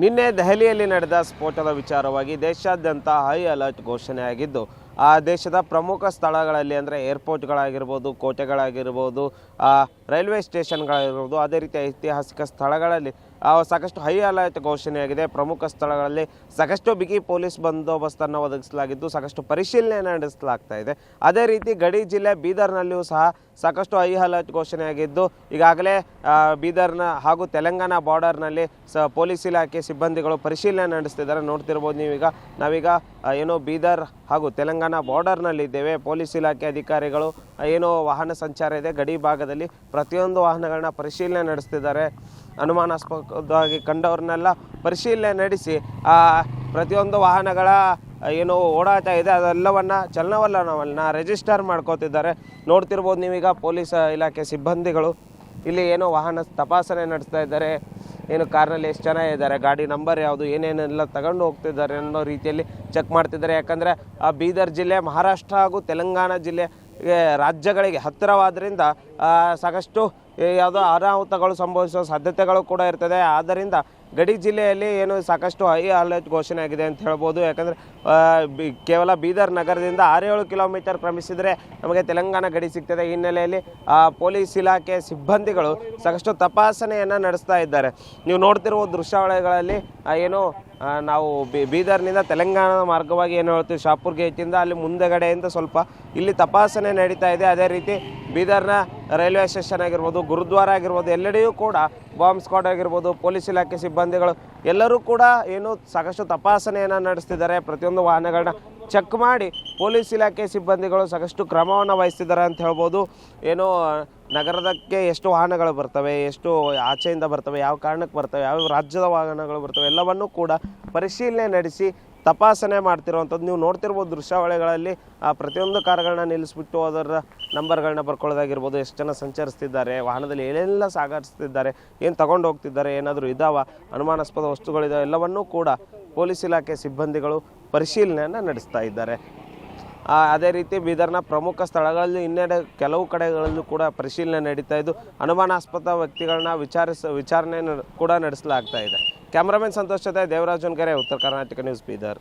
ನಿನ್ನೆ ದೆಹಲಿಯಲ್ಲಿ ನಡೆದ ಸ್ಫೋಟದ ವಿಚಾರವಾಗಿ ದೇಶಾದ್ಯಂತ ಹೈ ಅಲರ್ಟ್ ಘೋಷಣೆಯಾಗಿದ್ದು ಆ ದೇಶದ ಪ್ರಮುಖ ಸ್ಥಳಗಳಲ್ಲಿ ಅಂದರೆ ಏರ್ಪೋರ್ಟ್ಗಳಾಗಿರ್ಬೋದು, ಕೋಟೆಗಳಾಗಿರ್ಬೋದು ರೈಲ್ವೆ ಸ್ಟೇಷನ್ಗಳಾಗಿರ್ಬೋದು, ಅದೇ ರೀತಿ ಐತಿಹಾಸಿಕ ಸ್ಥಳಗಳಲ್ಲಿ ಸಾಕಷ್ಟು ಹೈ ಅಲರ್ಟ್ ಘೋಷಣೆಯಾಗಿದೆ ಪ್ರಮುಖ ಸ್ಥಳಗಳಲ್ಲಿ ಸಾಕಷ್ಟು ಬಿಗಿ ಪೊಲೀಸ್ ಬಂದೋಬಸ್ತನ್ನು ಒದಗಿಸಲಾಗಿದ್ದು, ಸಾಕಷ್ಟು ಪರಿಶೀಲನೆ ನಡೆಸಲಾಗ್ತಾ ಇದೆ. ಅದೇ ರೀತಿ ಗಡಿ ಜಿಲ್ಲೆ ಬೀದರ್ನಲ್ಲಿಯೂ ಸಹ ಸಾಕಷ್ಟು ಹೈ ಅಲರ್ಟ್ ಘೋಷಣೆಯಾಗಿದ್ದು ಈಗಾಗಲೇ ಬೀದರ್ನ ಹಾಗೂ ತೆಲಂಗಾಣ ಬಾರ್ಡರ್ನಲ್ಲಿ ಸ, ಪೊಲೀಸ್ ಇಲಾಖೆ ಸಿಬ್ಬಂದಿಗಳು ಪರಿಶೀಲನೆ ನಡೆಸ್ತಿದ್ದಾರೆ. ನೋಡ್ತಿರ್ಬೋದು ನೀವೀಗ. ನಾವೀಗ ಏನು ಬೀದರ್ ಹಾಗೂ ತೆಲಂಗಾಣ ಬಾರ್ಡರ್ನಲ್ಲಿದ್ದೇವೆ. ಪೊಲೀಸ್ ಇಲಾಖೆ ಅಧಿಕಾರಿಗಳು ಏನೋ ವಾಹನ ಸಂಚಾರ ಇದೆ. ಗಡಿ ಭಾಗದಲ್ಲಿ ಪ್ರತಿಯೊಂದು ವಾಹನಗಳನ್ನ ಪರಿಶೀಲನೆ ನಡೆಸ್ತಿದ್ದಾರೆ. ಅನುಮಾನಾಸ್ಪದವಾಗಿ ಕಂಡವ್ರನ್ನೆಲ್ಲ ಪರಿಶೀಲನೆ ನಡೆಸಿ, ಆ, ಪ್ರತಿಯೊಂದು ವಾಹನಗಳ, ಏನು ಓಡಾಟ ಇದೆ, ಅದೆಲ್ಲವನ್ನು ಚಲನವಲನವನ್ನ ರಿಜಿಸ್ಟರ್ ಮಾಡ್ಕೋತಿದ್ದಾರೆ. ನೋಡ್ತಿರ್ಬೋದು ನೀವೀಗ ಪೊಲೀಸ್ ಇಲಾಖೆ ಸಿಬ್ಬಂದಿಗಳು. ಇಲ್ಲಿ ಏನೋ ವಾಹನ ತಪಾಸಣೆ ನಡೆಸ್ತಾ ಇದ್ದಾರೆ. ಏನು ಕಾರ್ನಲ್ಲಿ ಎಷ್ಟು ಜನ ಇದ್ದಾರೆ ಗಾಡಿ ನಂಬರ್ ಯಾವುದು ಏನೇನೆಲ್ಲ ತಗೊಂಡು ಹೋಗ್ತಿದ್ದಾರೆ ಅನ್ನೋ ರೀತಿಯಲ್ಲಿ ಚೆಕ್ ಮಾಡ್ತಿದ್ದಾರೆ. ಯಾಕಂದರೆ ಆ ಬೀದರ್ ಜಿಲ್ಲೆ ಮಹಾರಾಷ್ಟ್ರ ಹಾಗೂ ತೆಲಂಗಾಣ ಜಿಲ್ಲೆ ರಾಜ್ಯಗಳಿಗೆ ಹತ್ತಿರವಾದ್ರಿಂದ ಆ, ಸಾಕಷ್ಟು ಯಾವುದೋ ಅನಾಹುತಗಳು ಸಂಭವಿಸುವ ಸಾಧ್ಯತೆಗಳು ಕೂಡ ಇರ್ತದೆ. ಆದ್ದರಿಂದ ಗಡಿ ಜಿಲ್ಲೆಯಲ್ಲಿ ಏನು ಸಾಕಷ್ಟು ಹೈ ಅಲರ್ಟ್ ಘೋಷಣೆ ಆಗಿದೆ ಅಂತ ಹೇಳ್ಬೋದು. ಯಾಕಂದರೆ ಕೇವಲ ಬೀದರ್ ನಗರದಿಂದ ಆರೇಳು ಕಿಲೋಮೀಟರ್ ಕ್ರಮಿಸಿದರೆ ನಮಗೆ ತೆಲಂಗಾಣ ಗಡಿ ಸಿಗ್ತದೆ. ಈ ಹಿನ್ನೆಲೆಯಲ್ಲಿ ಪೊಲೀಸ್ ಇಲಾಖೆ ಸಿಬ್ಬಂದಿಗಳು ಸಾಕಷ್ಟು ತಪಾಸಣೆಯನ್ನು ನಡೆಸ್ತಾ ಇದ್ದಾರೆ. ನೀವು ನೋಡ್ತಿರುವ ದೃಶ್ಯಾವಳಿಗಳಲ್ಲಿ ಏನು ನಾವು ಬೀದರ್ನಿಂದ ತೆಲಂಗಾಣ ಮಾರ್ಗವಾಗಿ ಏನು ಹೇಳ್ತೀವಿ, ಶಾಪುರ್ ಗೇಟಿಂದ ಅಲ್ಲಿ ಮುಂದೆಗಡೆಯಿಂದ ಸ್ವಲ್ಪ ಇಲ್ಲಿ ತಪಾಸಣೆ ನಡೀತಾ ಇದೆ. ಅದೇ ರೀತಿ ಬೀದರ್ನ ರೈಲ್ವೆ ಸ್ಟೇಷನ್ ಆಗಿರ್ಬೋದು, ಗುರುದ್ವಾರ ಆಗಿರ್ಬೋದು, ಎಲ್ಲೆಡೆಯೂ ಕೂಡ ಬಾಂಬ್ ಸ್ಕ್ವಾಡ್ ಆಗಿರ್ಬೋದು, ಪೊಲೀಸ್ ಇಲಾಖೆ ಸಿಬ್ಬಂದಿಗಳು ಎಲ್ಲರೂ ಕೂಡ ಏನು ಸಾಕಷ್ಟು ತಪಾಸಣೆಯನ್ನು ನಡೆಸ್ತಿದ್ದಾರೆ. ಪ್ರತಿಯೊಂದು ವಾಹನಗಳನ್ನ ಚೆಕ್ ಮಾಡಿ ಪೊಲೀಸ್ ಇಲಾಖೆ ಸಿಬ್ಬಂದಿಗಳು ಸಾಕಷ್ಟು ಕ್ರಮವನ್ನು ವಹಿಸ್ತಿದ್ದಾರೆ ಅಂತ ಹೇಳ್ಬೋದು. ಏನು, ನಗರದಕ್ಕೆ ಎಷ್ಟು ವಾಹನಗಳು ಬರ್ತವೆ, ಎಷ್ಟು ಆಚೆಯಿಂದ ಬರ್ತವೆ, ಯಾವ ಕಾರಣಕ್ಕೆ ಬರ್ತವೆ, ಯಾವ ರಾಜ್ಯದ ವಾಹನಗಳು ಬರ್ತವೆ, ಎಲ್ಲವನ್ನೂ ಕೂಡ ಪರಿಶೀಲನೆ ನಡೆಸಿ ತಪಾಸಣೆ ಮಾಡ್ತಿರುವಂಥದ್ದು. ನೀವು ನೋಡ್ತಿರ್ಬೋದು ದೃಶ್ಯಾವಳಿಗಳಲ್ಲಿ, ಆ, ಪ್ರತಿಯೊಂದು ಕಾರ್ಗಳನ್ನ ನಿಲ್ಲಿಸ್ಬಿಟ್ಟು ಅದರ ನಂಬರ್ಗಳನ್ನ ಬರ್ಕೊಳ್ಳೋದಾಗಿರ್ಬೋದು, ಎಷ್ಟು ಜನ ಸಂಚರಿಸ್ತಿದ್ದಾರೆ, ವಾಹನದಲ್ಲಿ ಏನೆಲ್ಲ ಸಾಗಾಡಿಸ್ತಿದ್ದಾರೆ ಏನು ತಗೊಂಡು ಹೋಗ್ತಿದ್ದಾರೆ, ಏನಾದರೂ ಇದಾವ, ಅನುಮಾನಾಸ್ಪದ ವಸ್ತುಗಳಿದಾವೆ, ಎಲ್ಲವನ್ನೂ ಕೂಡ ಪೊಲೀಸ್ ಇಲಾಖೆ ಸಿಬ್ಬಂದಿಗಳು ಪರಿಶೀಲನೆಯನ್ನು ನಡೆಸ್ತಾ ಇದ್ದಾರೆ. ಅದೇ ರೀತಿ ಬೀದರ್ನ ಪ್ರಮುಖ ಸ್ಥಳಗಳಲ್ಲಿ ಇನ್ನೆಡೆ ಕೆಲವು ಕಡೆಗಳಲ್ಲೂ ಕೂಡ ಪರಿಶೀಲನೆ ನಡೀತಾ ಇದ್ದು, ಅನುಮಾನಾಸ್ಪದ ವ್ಯಕ್ತಿಗಳನ್ನ ವಿಚಾರಿಸ, ವಿಚಾರಣೆ ಕೂಡ ನಡೆಸಲಾಗ್ತಾ ಇದೆ. ಕ್ಯಾಮ್ರಾಮನ್ ಸಂತೋಷ್ ಜೊತೆ ದೇವರಾಜ್ ಕೆರೆ ಉತ್ತರ ಕರ್ನಾಟಕ ನ್ಯೂಸ್ ಬೀದರ್